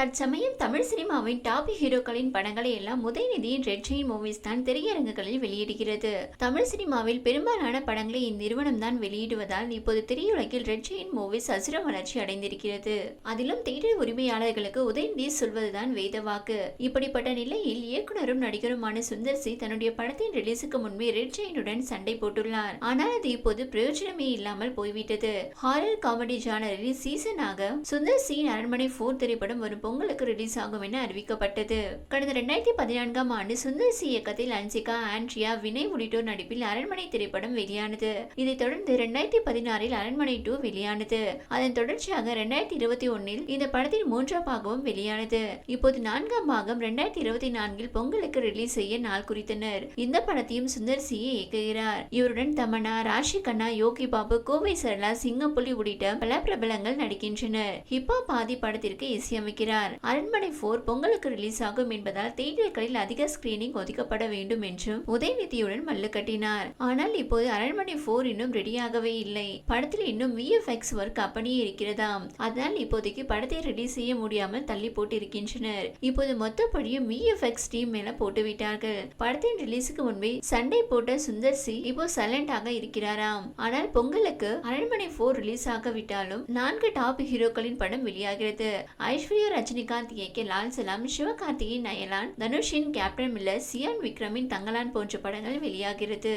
தற்சமயம் தமிழ் சினிமாவின் டாப் ஹீரோக்களின் படங்களை எல்லாம் உதயநிதியின் ரெட்ஜெயின் மூவிஸ் தான் திரையரங்குகளில் வெளியிடுகிறது. தமிழ் சினிமாவில் பெரும்பாலான படங்களை இந்நிறுவனம் தான் வெளியிடுவதால் இப்போது திரையுலகில் ரெட்ஜெயின் மூவிஸ் அசுர வளர்ச்சி அடைந்திருக்கிறது. அதிலும் தியேட்டர் உரிமையாளர்களுக்கு உதயநிதி சொல்வதுதான் வேத வாக்கு. இப்படிப்பட்ட நிலையில் இயக்குனரும் நடிகருமான சுந்தர் சி தன்னுடைய படத்தின் ரிலீஸுக்கு முன்பே ரெட்ஜெயினுடன் சண்டை போட்டுள்ளார். ஆனால் அது இப்போது பிரயோஜனமே இல்லாமல் போய்விட்டது. ஹாரர் காமெடி ஜானரில் சீசனாக சுந்தர் சி அரண்மனை போர் திரைப்படம் வரும் பொங்கலுக்கு ரிலீஸ் ஆகும் என அறிவிக்கப்பட்டது. கடந்த ரெண்டாயிரத்தி பதினான்காம் ஆண்டு சுந்தர் சி இயக்கத்தில் அன்சிகா ஆண்ட்ரியா வினய் உள்ளிட்டோர் நடிப்பில் அரண்மனை திரைப்படம் வெளியானது. இதைத் தொடர்ந்து ரெண்டாயிரத்தி பதினாறில் அரண்மனை டூ வெளியானது. அதன் தொடர்ச்சியாக ரெண்டாயிரத்தி இருபத்தி ஒன்னில் இந்த படத்தின் மூன்றாம் பாகமும் வெளியானது. இப்போது நான்காம் பாகம் ரெண்டாயிரத்தி இருபத்தி நான்கில் பொங்கலுக்கு ரிலீஸ் செய்ய நாள் குறித்தனர். இந்த படத்தையும் சுந்தர் சியை இயக்குகிறார். இவருடன் தமன்னா ராஷி கண்ணா யோகி பாபு கோவை சரளா சிங்கப்புலி உள்ளிட்ட பல பிரபலங்கள் நடிக்கின்றனர். ஹிப்பா பாதி படத்திற்கு இசையமைக்கிறார். கூறினார். அரண்மனை போர் பொங்கலுக்கு ரிலீஸ் ஆகும் என்பதால் தேட்டர்களில் அதிக ஸ்கிரீனிங் ஒதுக்கப்பட வேண்டும் என்றும் உதயநிதியுடன் மல்லு கட்டினார். ஆனால் இப்போது அரண்மனை போர் இன்னும் ரெடியாகவே இல்லை. படத்தில் இன்னும் விஎஃப்எக்ஸ் ஒர்க் அப்படியே இருக்கிறதாம். அதனால் இப்போதைக்கு படத்தை ரிலீஸ் செய்ய முடியாமல் தள்ளி போட்டிருக்கின்றனர். இப்போது மொத்தப்படியும் விஎஃப்எக்ஸ் டீம் மேல போட்டுவிட்டார்கள். படத்தின் ரிலீஸுக்கு முன்பே சண்டை போட்ட சுந்தர் சி இப்போ சைலண்டாக இருக்கிறாராம். ஆனால் பொங்கலுக்கு அரண்மனை போர் ரிலீஸ் ஆகவிட்டாலும் நான்கு டாப் ஹீரோக்களின் படம் வெளியாகிறது. ஐஸ்வர்யா ரஜினிகாந்த் இயக்கிய லால் சலாம் சிவகார்த்திகேயன் நயலான் தனுஷின் கேப்டன் மில்லர் சியான் விக்ரமின் தங்கலான் போன்ற படங்கள் வெளியாகிறது.